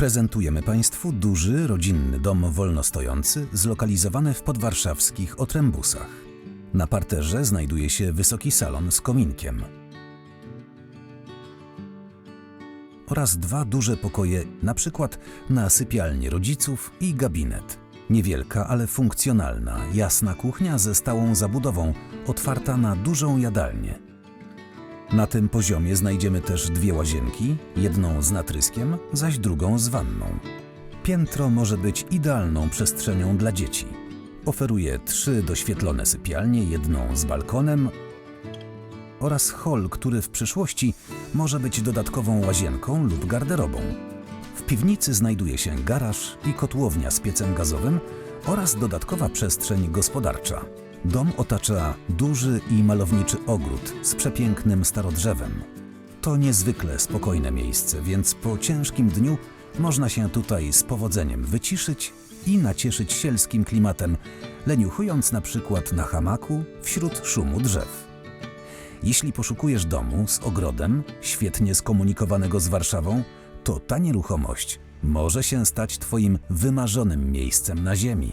Prezentujemy Państwu duży, rodzinny dom wolnostojący zlokalizowany w podwarszawskich Otrębusach. Na parterze znajduje się wysoki salon z kominkiem oraz dwa duże pokoje, na przykład na sypialnię rodziców i gabinet. Niewielka, ale funkcjonalna, jasna kuchnia ze stałą zabudową, otwarta na dużą jadalnię. Na tym poziomie znajdziemy też dwie łazienki, jedną z natryskiem, zaś drugą z wanną. Piętro może być idealną przestrzenią dla dzieci. Oferuje trzy doświetlone sypialnie, jedną z balkonem oraz hol, który w przyszłości może być dodatkową łazienką lub garderobą. W piwnicy znajduje się garaż i kotłownia z piecem gazowym oraz dodatkowa przestrzeń gospodarcza. Dom otacza duży i malowniczy ogród z przepięknym starodrzewem. To niezwykle spokojne miejsce, więc po ciężkim dniu można się tutaj z powodzeniem wyciszyć i nacieszyć sielskim klimatem, leniuchując na przykład na hamaku wśród szumu drzew. Jeśli poszukujesz domu z ogrodem, świetnie skomunikowanego z Warszawą, to ta nieruchomość może się stać Twoim wymarzonym miejscem na ziemi.